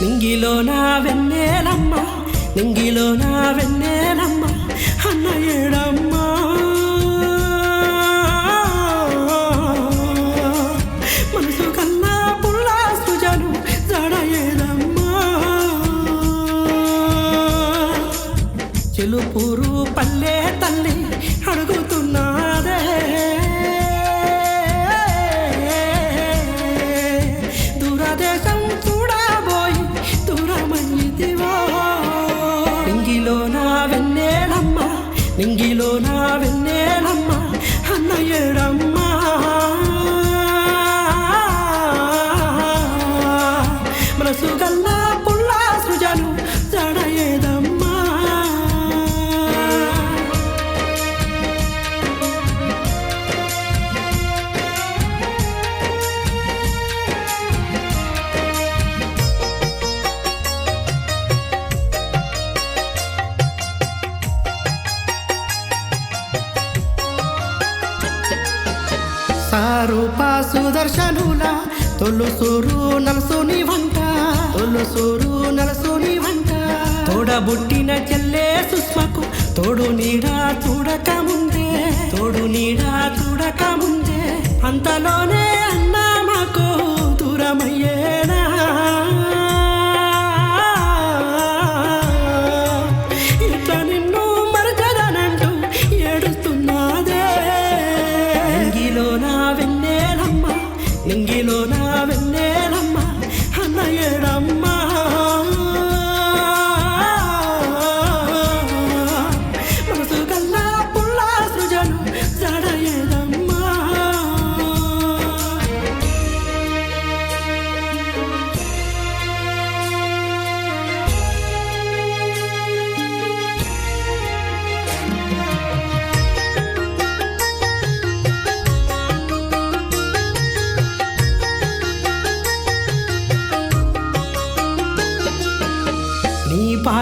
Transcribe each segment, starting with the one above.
నింగిలో నా వెన్నేనమ్మా నింగిలో నా వెన్నేనమ్మా అన్న ఏడమ్మా మనసు కన్నా పుల్లా సుజను జడ ఏదమ్మా పల్లె తల్లి అడుగుతున్నాదే. రూప సుదర్శనుల తొలుసూరు నలసుని వంట తొలుసూరు నలసుని వంట తోడబుట్టిన చెల్లే సుష్మకు తోడు నీడా చూడక ముందే తోడు నీడా చూడక ముందే అంతలోనే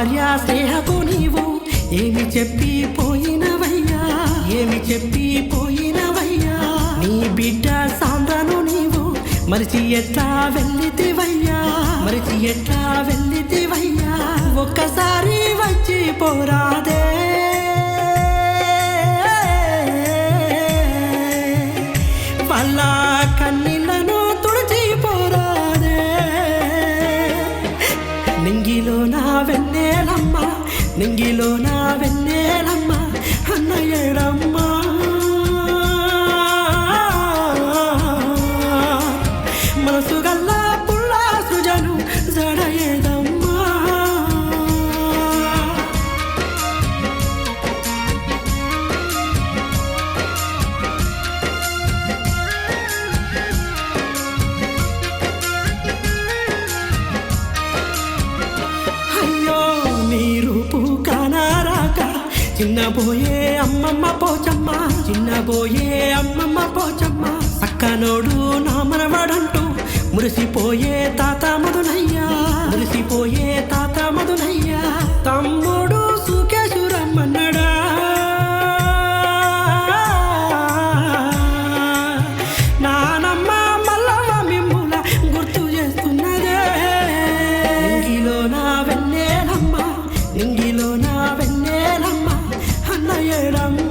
భార్య స్నేహకు నీవు ఏమి చెప్పి పోయినవయ్యా? ఏమి చెప్పి పోయినవయ్యా? నీ బిడ్డ సాంద్రను నీవు మరిచి ఎట్లా వెళ్ళితివయ్యా? మరిచి ఎట్లా వెళ్ళితివయ్యా? ఒక్కసారి వచ్చి పోరా. నింగిలో నా వెన్నేలమ్మ అన్న ఏడమ్మా చిన్నబోయే అమ్మమ్మ పోచమ్మ చిన్నబోయే అమ్మమ్మ పోచమ్మ. అక్కనోడు నా మనవడంటూ మురిసిపోయే తాత మధునయ్యా. మురిసిపోయే తాత మధునయ్యా. తమ్ముడు అన్న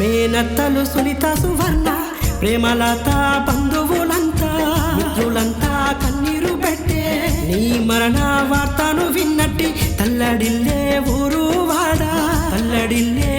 మేనత్తలు సునీత సువర్ణ ప్రేమలత బంధువులంతా మిత్రులంతా కన్నీరు పెట్టే నీ మరణ వార్తను విన్నట్టి తల్లడిల్లే ఊరు వాడా తల్లడిల్లే